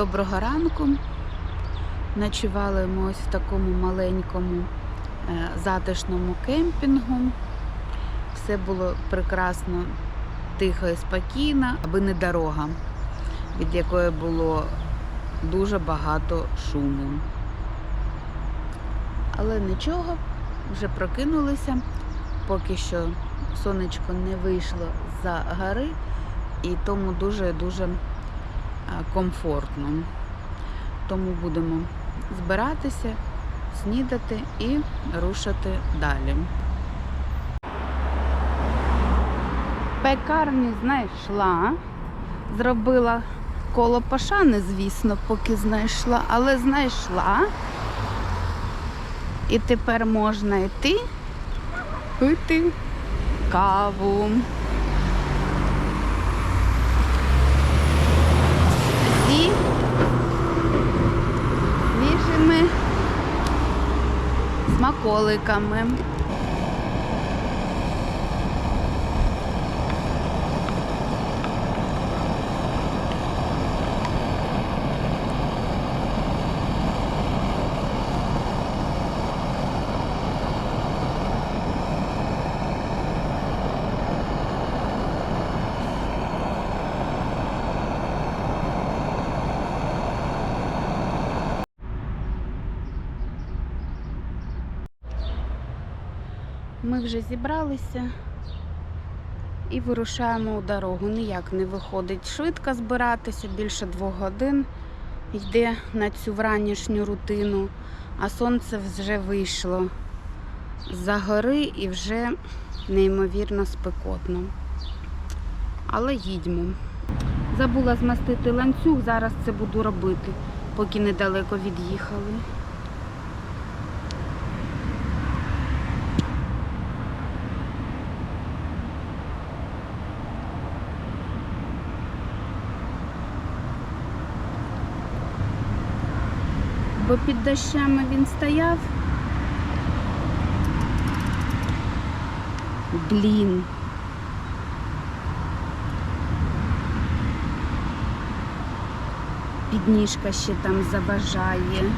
Доброго ранку. Ночували ми ось в такому маленькому е, затишному кемпінгу. Все було прекрасно, тихо і спокійно, аби не дорога, від якої було дуже багато шуму. Але нічого, вже прокинулися, поки що сонечко не вийшло за гори, і тому дуже-дуже комфортно. Тому будемо збиратися, снідати і рушати далі. Пекарню знайшла, зробила коло пашани, звісно, поки знайшла, але знайшла. І тепер можна йти пити каву. Смаколиками. Ми вже зібралися і вирушаємо у дорогу. Ніяк не виходить швидко збиратися, більше двох годин йде на цю вранішню рутину, а сонце вже вийшло за гори і вже неймовірно спекотно. Але їдьмо. Забула змастити ланцюг, зараз це буду робити, поки недалеко від'їхали. Бо під дощами він стояв. Блін. Підніжка ще там заважає.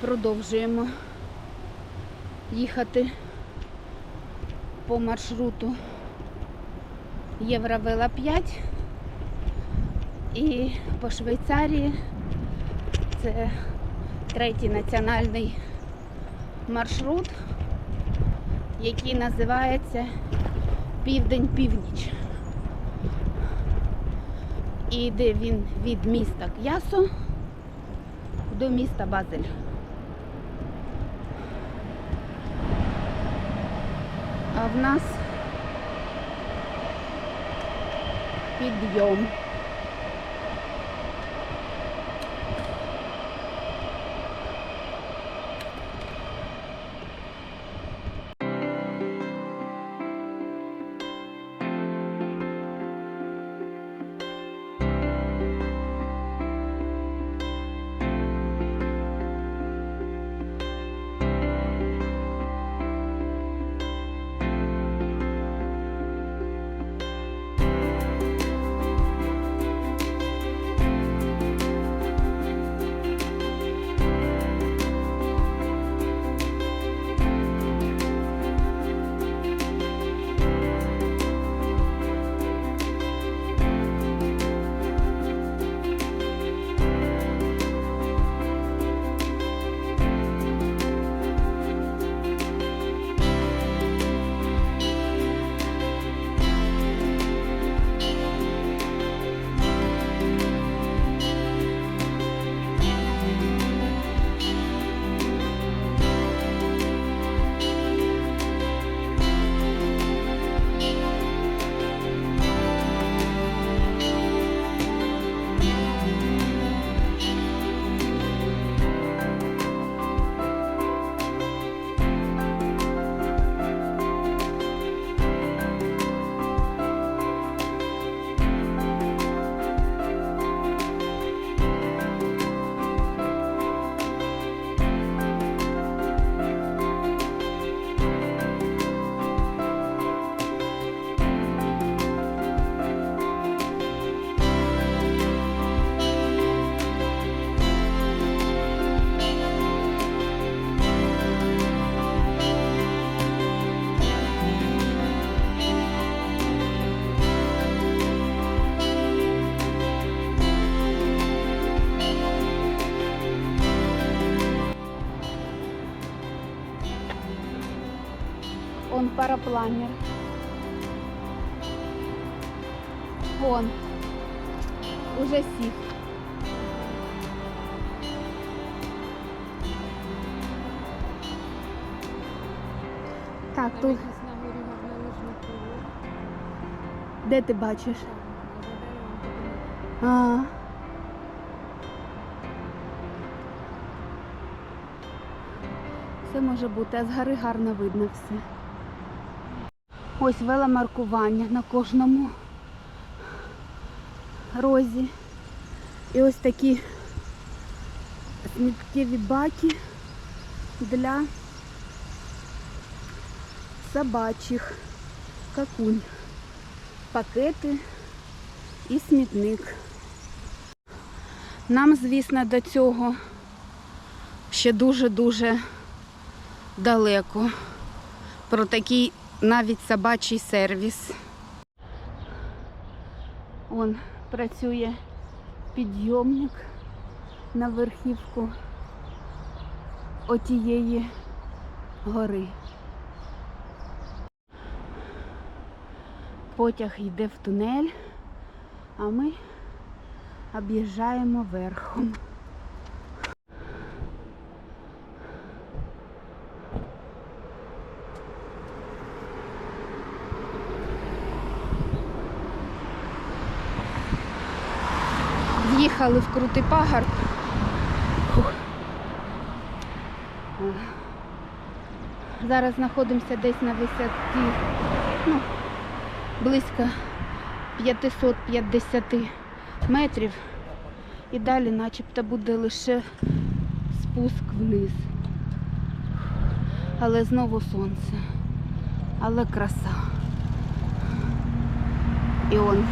Продовжуємо їхати по маршруту Євровела 5 і по Швейцарії це третій національний маршрут, який називається Південь-Північ. І йде він від міста К'ясо до міста Базель. А в нас підйом. Парапланер. Вон. Уже сів. Так, тут де ти бачиш? А. Все може бути, а згори гарно видно все. Ось веломаркування на кожному розі. І ось такі сміттєві баки для собачих какунь. Пакети і смітник. Нам, звісно, до цього ще дуже-дуже далеко. Про такий навіть собачий сервіс. Он працює підйомник на верхівку отієї гори. Потяг йде в тунель, а ми об'їжджаємо верхом. В'їхали в крутий. Фух. Е, Зараз знаходимося десь на висоті ну, близько 550 метрів. І далі начебто буде лише спуск вниз. Але знову сонце. Але краса. І он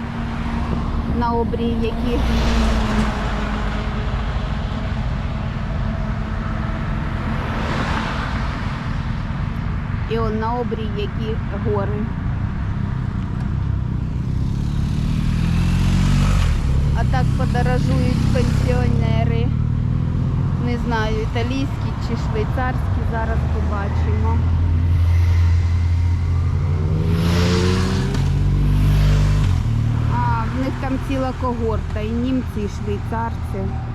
на обрії, які і он на обрії, які гори. А так подорожують пенсіонери. Не знаю, італійські чи швейцарські, зараз побачимо. А, в них там ціла когорта, і німці, і швейцарці.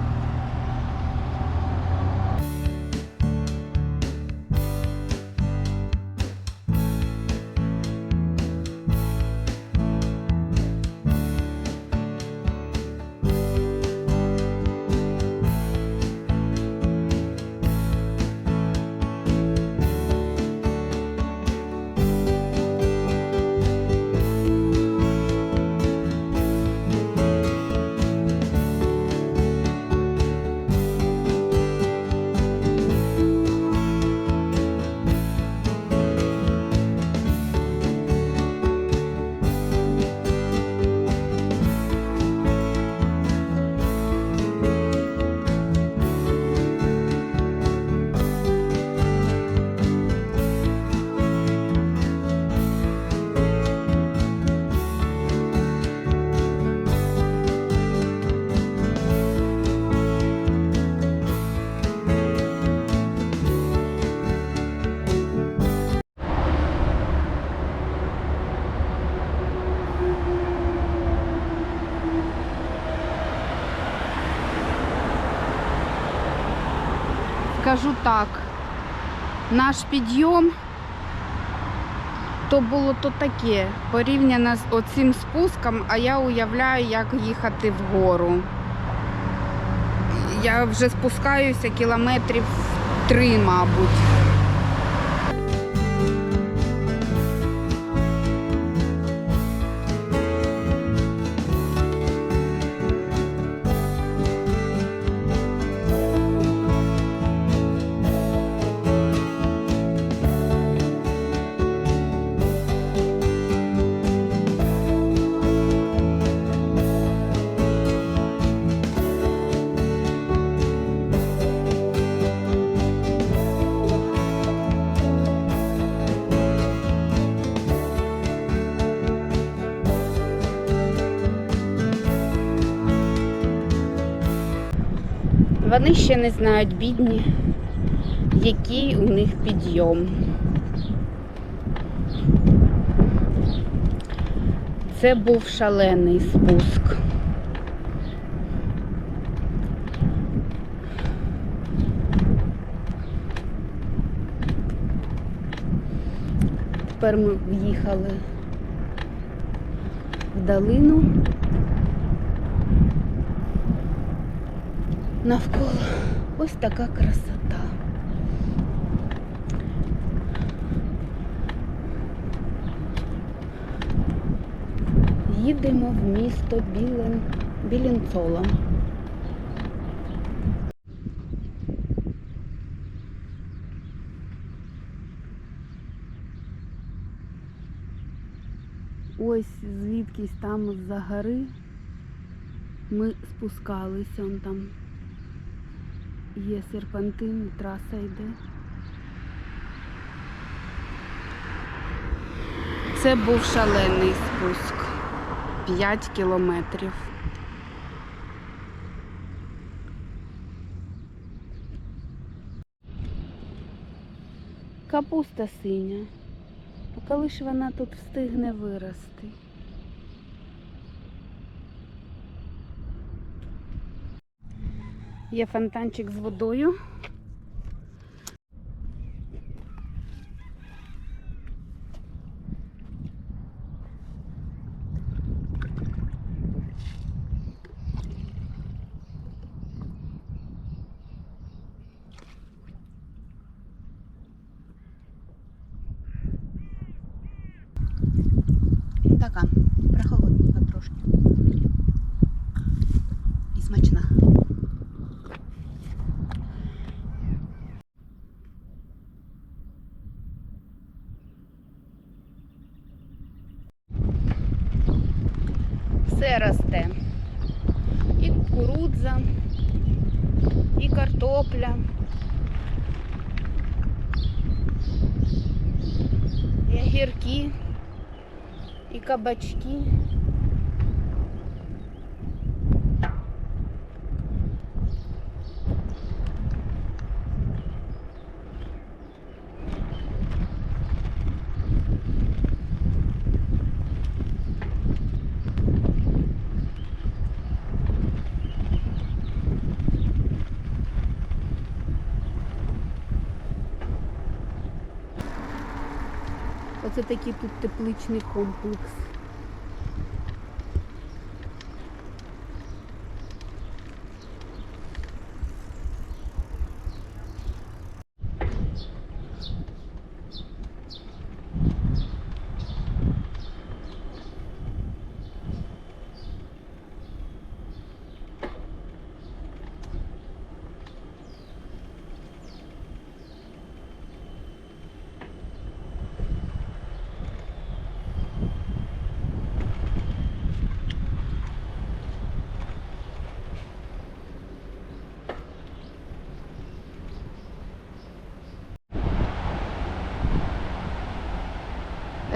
Скажу так, наш підйом то було то таке, порівняно з оцим спуском, а я уявляю, як їхати вгору. Я вже спускаюся кілометрів три, мабуть. Вони ще не знають, бідні, який у них підйом. Це був шалений спуск. Тепер ми в'їхали в долину. Навколо ось така красота. Їдемо в місто Білен... Білінцола. Ось звідкись там з-за гори ми спускалися, он там є серпантин, траса йде. Це був шалений спуск. 5 кілометрів. Капуста синя. А коли ж вона тут встигне вирости? Є фонтанчик з водою. Така Все росте. І кукурудза, і картопля. І огірки і кабачки. Такий тут тепличний комплекс.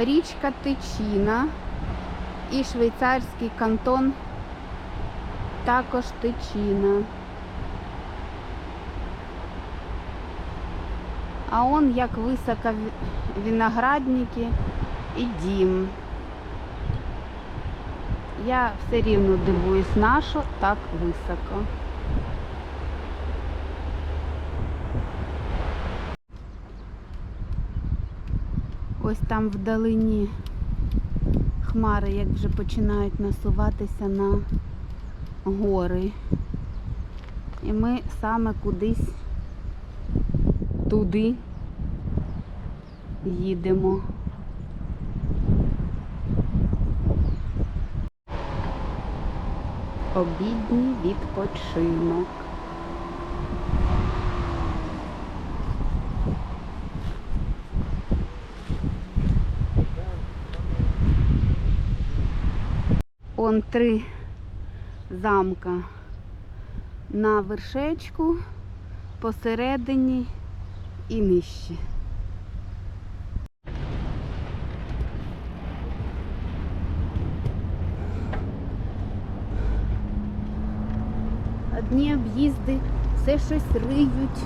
Річка Тичіна і швейцарський кантон також Тичіна. А он як високо виноградники і дім. Я все рівно дивуюсь, на що так високо. Ось там вдалині хмари, як вже починають насуватися на гори. І ми саме кудись туди їдемо. Обідній відпочинок. Он три замка на вершечку, посередині і нижче. Одні об'їзди, все щось риють.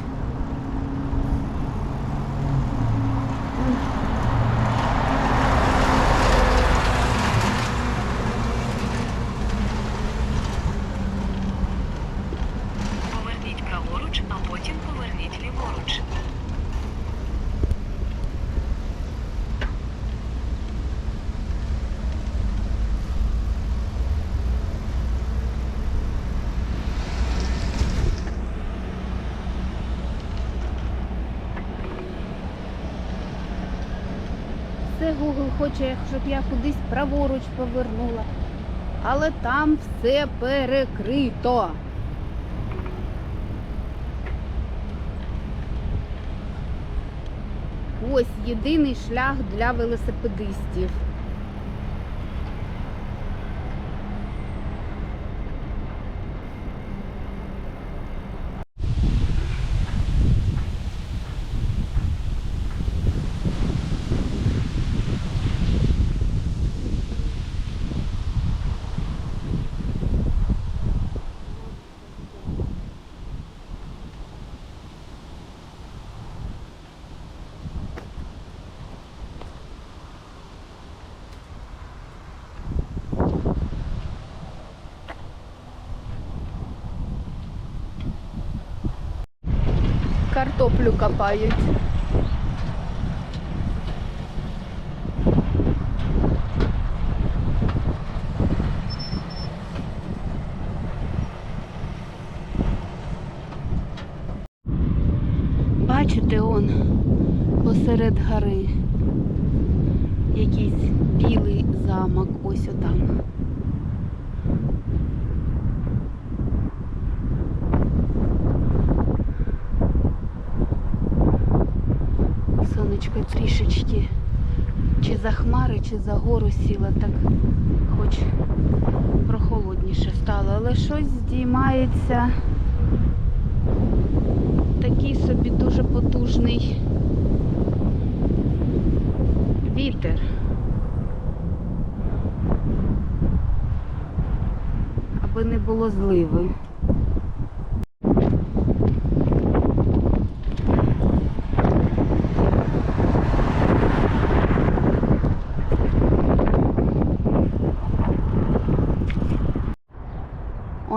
праворуч. Це Google хоче, щоб я кудись праворуч повернула. Але там все перекрито. Ось єдиний шлях для велосипедистів. Картоплю копають. Бачите он посеред гори якийсь білий замок ось отам. Трішечки чи за хмари, чи за гору сіла, так хоч прохолодніше стало, але щось здіймається такий собі дуже потужний вітер. Аби не було зливи.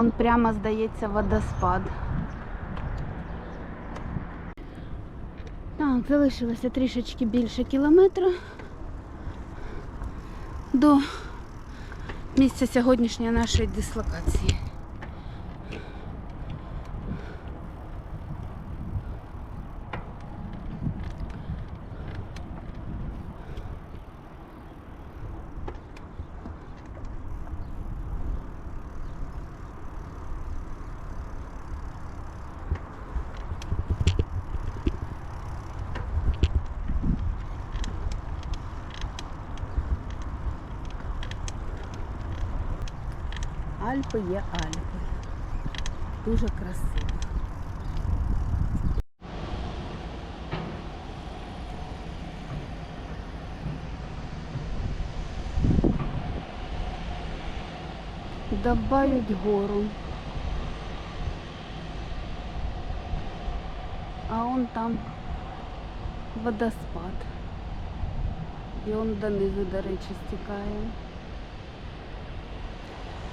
Он прямо здається водоспад. Так, залишилося трішечки більше кілометра до місця сьогоднішньої нашої дислокації. Альпи є Альпи. Дуже красиво. Добавить гору. А он там водоспад. І он донизу, до речі, стікає.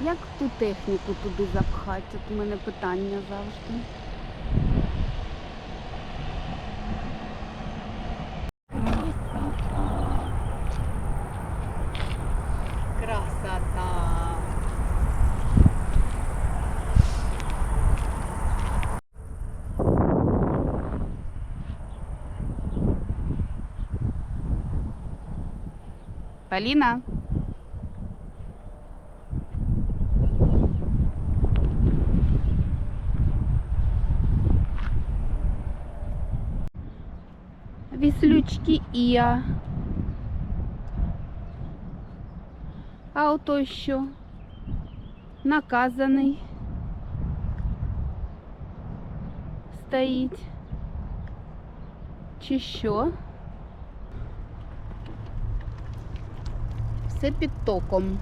Як ту техніку туди запхати? От у мене питання завжди. Полина? Віслючки Іа. А ото що? Наказаний. Стоїть. Чи що? Все під током.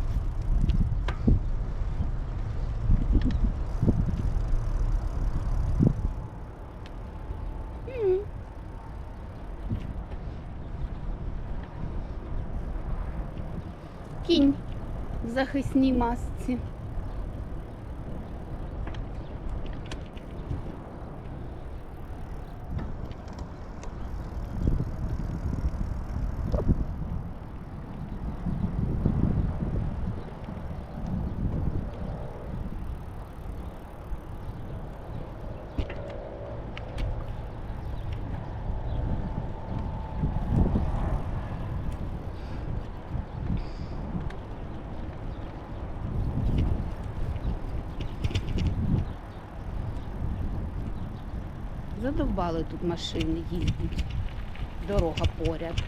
Кінь в захисній масці. Задовбали тут машини їздять. Дорога поряд.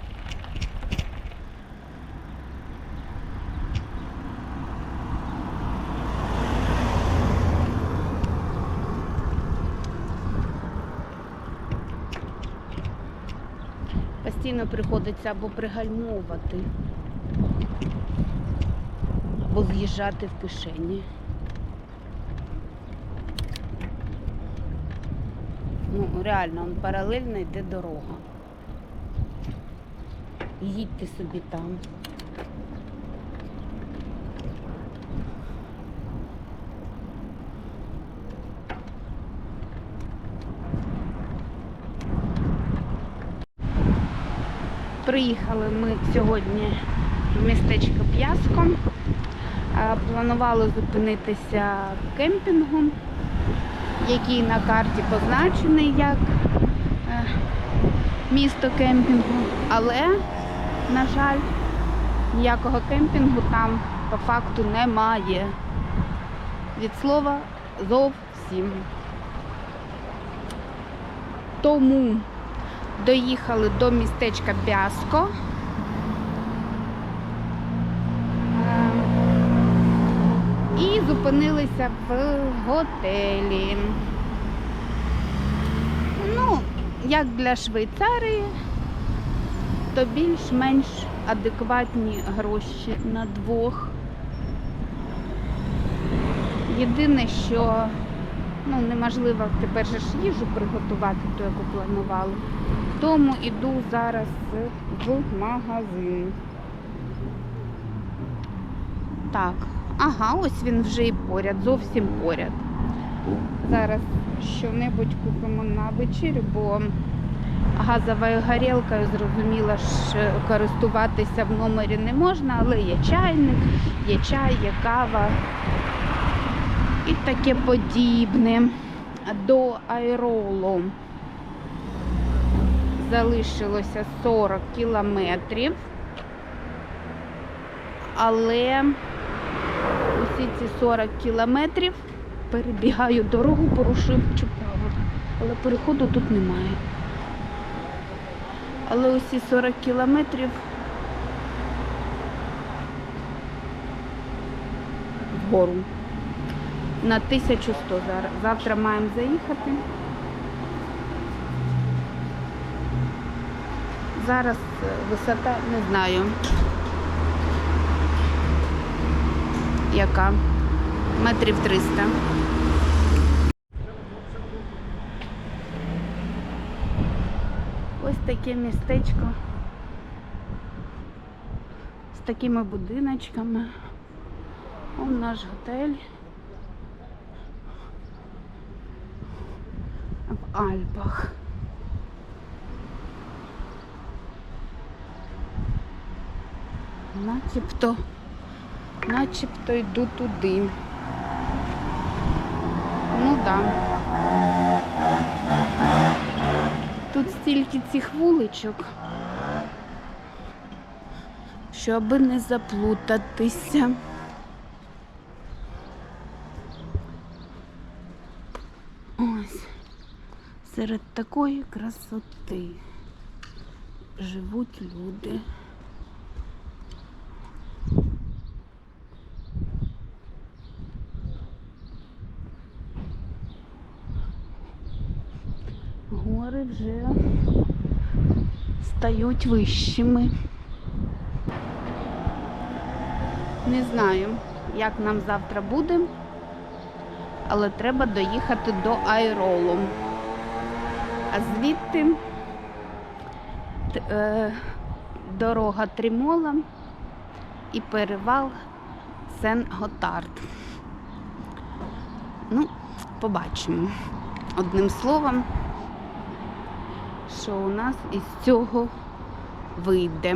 Постійно приходиться або пригальмовувати, або з'їжджати в кишені. Ну, реально, он паралельно йде дорога. Їдьте собі там. Приїхали ми сьогодні в містечко П'яско. Е, Планували зупинитися кемпінгом який на карті позначений як е, місто кемпінгу, але, на жаль, ніякого кемпінгу там по факту немає. Від слова зовсім. Тому доїхали до містечка Бяско. Е, і зупинилися в готелі. Ну, як для Швейцарії, то більш-менш адекватні гроші на двох. Єдине, що ну, неможливо тепер же ж їжу приготувати, ту, яку планували. Тому іду зараз в магазин. Так, ага, ось він вже і поряд, зовсім поряд. Зараз що-небудь купимо на вечерю, бо газовою горілкою, зрозуміло, ж користуватися в номері не можна, але є чайник, є чай, є кава і таке подібне. До айролу залишилося 40 кілометрів, але усі ці 40 кілометрів перебігаю дорогу, порушуючи правила. Але переходу тут немає. Але усі 40 кілометрів вгору. На 1100 зараз. Завтра маємо заїхати. Зараз е, висота не знаю. Яка? Метрів 300. Ось таке містечко з такими будиночками. Он наш готель в Альпах. Начебто, начебто йду туди. Ну да. Тут стільки цих вуличок, щоб не заплутатися. Ось серед такої красоти живуть люди. Гори вже стають вищими. Не знаю, як нам завтра буде, але треба доїхати до Айролу. А звідти е, дорога Трімола і перевал Сен-Готард. Ну, побачимо. Одним словом, що у нас із цього вийде.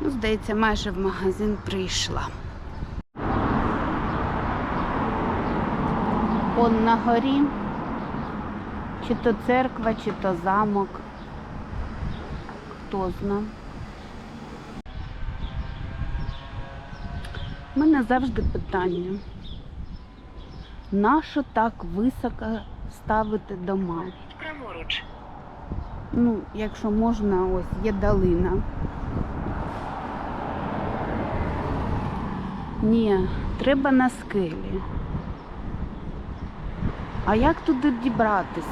Ну, здається, майже в магазин прийшла. Он на горі, чи то церква, чи то замок. Хто зна. У мене завжди питання. Нащо так високо ставити дома. Праворуч. Ну, якщо можна, ось є долина. Ні, треба на скелі. А як туди дібратися?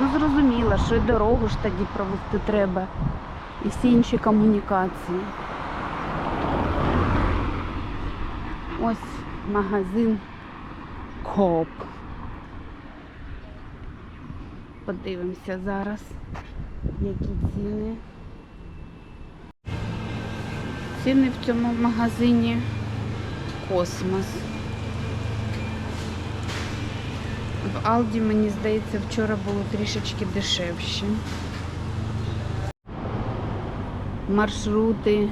Ну, зрозуміло, що і дорогу ж тоді провести треба, і всі інші комунікації. Ось магазин Коп. Подивимося зараз, які ціни. Ціни в цьому магазині космос. В Алді, мені здається, вчора було трішечки дешевше. Маршрути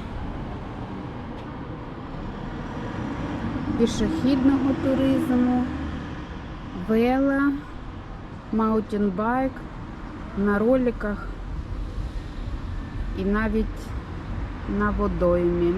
пішохідного туризму, вела, маутінбайк, на роликах і навіть на водоймі.